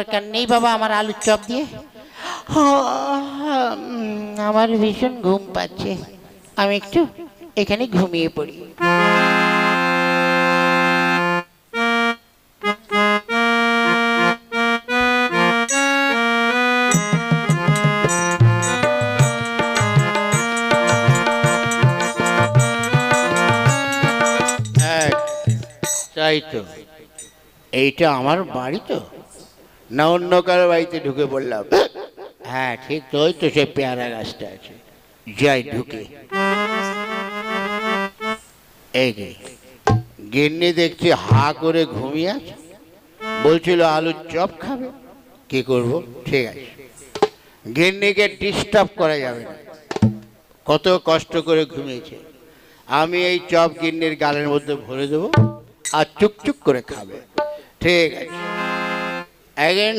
দরকার নেই বাবা আমার আলুর চপ দিয়ে? আমার ভীষণ ঘুম পাচ্ছে। আমি একটু এখানে ঘুমিয়ে পড়ি। এক, তাই তো। এইটা আমার বাড়ি তো? না অন্য কারও বাড়িতে ঢুকে পড়লাম। হ্যাঁ ঠিক তো ওই তো সে পেয়ারা গাছটা আছে। যাই ঢুকে। এই যে, গিন্নি দেখছি হা করে ঘুমিয়ে আছে। বলছিল, আলুর চপ খাবে? কি করব? ঠিক আছে। গিন্নিকে ডিস্টার্ব করা যাবে না। কত কষ্ট করে ঘুমিয়েছে। আমি এই চপ গিন্নির গালের মধ্যে ভরে দেবো আর চুকচুক করে খাবে। ঠিক আছে। Again,